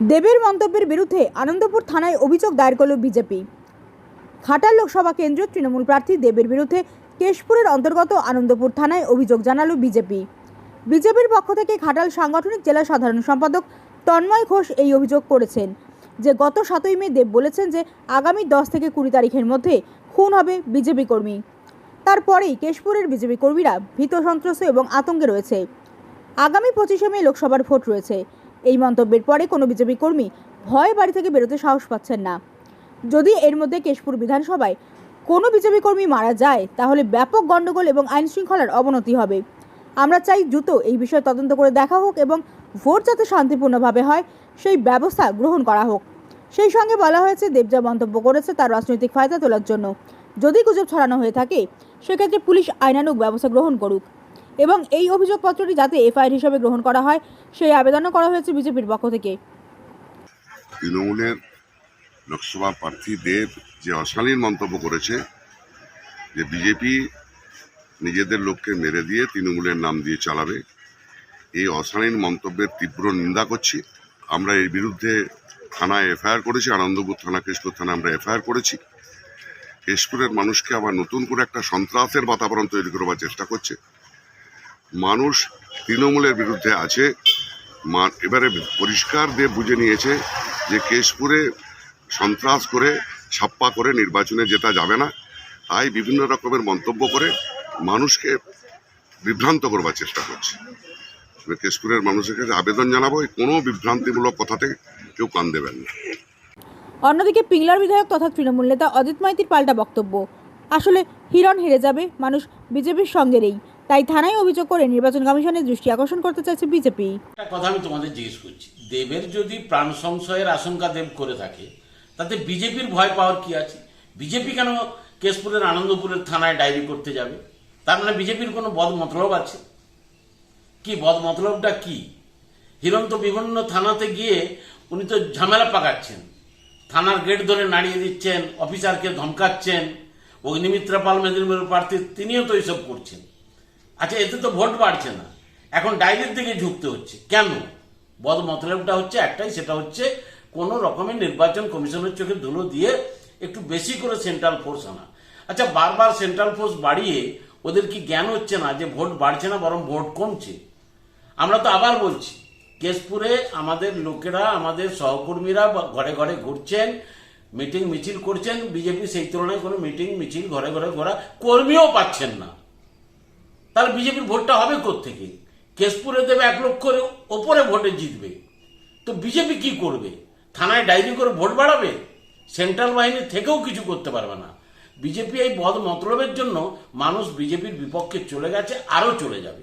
দেবের মন্তব্যের বিরুদ্ধে আনন্দপুর থানায় অভিযোগ দায়ের করল বিজেপি। ঘাটাল লোকসভা কেন্দ্রের তৃণমূল প্রার্থী দেবের বিরুদ্ধে কেশপুরের অন্তর্গত আনন্দপুর থানায় অভিযোগ জানালো বিজেপি। বিজেপির পক্ষ থেকে খাটাল সাংগঠনিক জেলা সাধারণ সম্পাদক তন্ময় ঘোষ এই অভিযোগ করেছেন যে, গত সাতই মে দেব বলেছেন যে, আগামী দশ থেকে কুড়ি তারিখের মধ্যে খুন হবে বিজেপি কর্মী। তারপরেই কেশপুরের বিজেপি কর্মীরা ভীত সন্ত্রস্ত এবং আতঙ্কে রয়েছে। আগামী পঁচিশে মে লোকসভার ভোট রয়েছে। এই মন্তব্যের পরে কোনো বিজেপি কর্মী ভয় বাড়ি থেকে বেরোতে সাহস পাচ্ছেন না। যদি এর মধ্যে কেশপুর বিধানসভায় কোনো বিজেপি কর্মী মারা যায়, তাহলে ব্যাপক গণ্ডগোল এবং আইন শৃঙ্খলার অবনতি হবে। আমরা চাই দ্রুত এই বিষয়ে তদন্ত করে দেখা হোক এবং ভোট যাতে শান্তিপূর্ণভাবে হয়, সেই ব্যবস্থা গ্রহণ করা হোক। সেই সঙ্গে বলা হয়েছে দেব যা মন্তব্য করেছে তার রাজনৈতিক ফায়দা তোলার জন্য। যদি গুজব ছড়ানো হয়ে থাকে, সেক্ষেত্রে পুলিশ আইনানুক ব্যবস্থা গ্রহণ করুক। এবং এই অভিযোগপত্রটি যাতে এফআইআর হিসেবে গ্রহণ করা হয়, সেই আবেদনও করা হয়েছে বিজেপির পক্ষ থেকে। তৃণমূলের লোকসভা প্রার্থী দেব যে অশালীন মন্তব্য করেছে, যে বিজেপি নিজেদের লোককে মেরে দিয়ে তৃণমূলের নাম দিয়ে চালাবে, এই অশালীন মন্তব্যের তীব্র নিন্দা করছি। আমরা এর বিরুদ্ধে থানায় এফআইআর করেছি, আনন্দপুর থানা, কেশপুর থানা আমরা এফআইআর করেছি। কেশপুরের মানুষকে আবার নতুন করে একটা সন্ত্রাসের বাতাবরণ তৈরি করবার চেষ্টা করছে। মানুষ তৃণমূলের বিরুদ্ধে আছে। এবারে পরিষ্কার দিয়ে বুঝে নিয়েছে যে কেশপুরে সন্ত্রাস করে, ছাপ্পা করে নির্বাচনে জেতা যাবে না। তাই বিভিন্ন রকমের মন্তব্য করে মানুষকে বিভ্রান্ত করবার চেষ্টা করছে। কেশপুরের মানুষের কাছে আবেদন জানাব কোনো বিভ্রান্তিমূলক কথাতে কেউ কান দেবেন না। অন্যদিকে পিংলার বিধায়ক তথা তৃণমূল নেতা অজিত মাইতির পাল্টা বক্তব্য। আসলে হিরণ হেরে যাবে, মানুষ বিজেপির সঙ্গে নেই। তাই থানায় অভিযোগ করে নির্বাচন কমিশনের দৃষ্টি আকর্ষণ করতে চাইছে বিজেপি। কথা আমি তোমাদের জিজ্ঞেস করছি, দেবের যদি প্রাণ সংশয়ের আশঙ্কা দেব করে থাকে, তাতে বিজেপির ভয় পাওয়ার কি আছে? বিজেপি কেন কেশপুরের আনন্দপুরের থানায় ডায়েরি করতে যাবে? তার মানে বিজেপির কোনো বদ মতলব আছে? কি বদ মতলবটা কি? হিরণ তো বিভিন্ন থানাতে গিয়ে উনি তো ঝামেলা পাকাচ্ছেন। থানার গেট ধরে নাড়িয়ে দিচ্ছেন, অফিসারকে ধমকাচ্ছেন, অগ্নিমিত্রা পাল মেদিনীপুরের প্রার্থী তিনিও তো এইসব করছেন। আচ্ছা এতে তো ভোট বাড়ছে না। এখন ডাইরের দিকে ঝুঁকতে হচ্ছে। কেন? বদ মতলবটা হচ্ছে একটাই, সেটা হচ্ছে কোন রকমের নির্বাচন কমিশনের চোখে ধুলো দিয়ে একটু বেশি করে সেন্ট্রাল ফোর্স আনা। আচ্ছা বারবার সেন্ট্রাল ফোর্স বাড়িয়ে ওদের কি জ্ঞান হচ্ছে না যে ভোট বাড়ছে না, বরং ভোট কমছে? আমরা তো আবার বলছি, কেশপুরে আমাদের লোকেরা, আমাদের সহকর্মীরা ঘরে ঘরে ঘুরছেন, মিটিং মিছিল করছেন, বিজেপি সেই তুলনায় কোনো মিটিং মিছিল ঘরে ঘরে ঘোরা কর্মীও পাচ্ছেন না। তাহলে বিজেপির ভোটটা হবে থেকে কেশপুরে দেবে এক লক্ষের ওপরে ভোটে জিতবে। তো বিজেপি কি করবে? থানায় ডায়েরি করে ভোট বাড়াবে? সেন্ট্রাল বাহিনী থেকেও কিছু করতে পারবে না। বিজেপি এই বদ মতলবের জন্য মানুষ বিজেপির বিপক্ষে চলে গেছে, আরও চলে যাবে।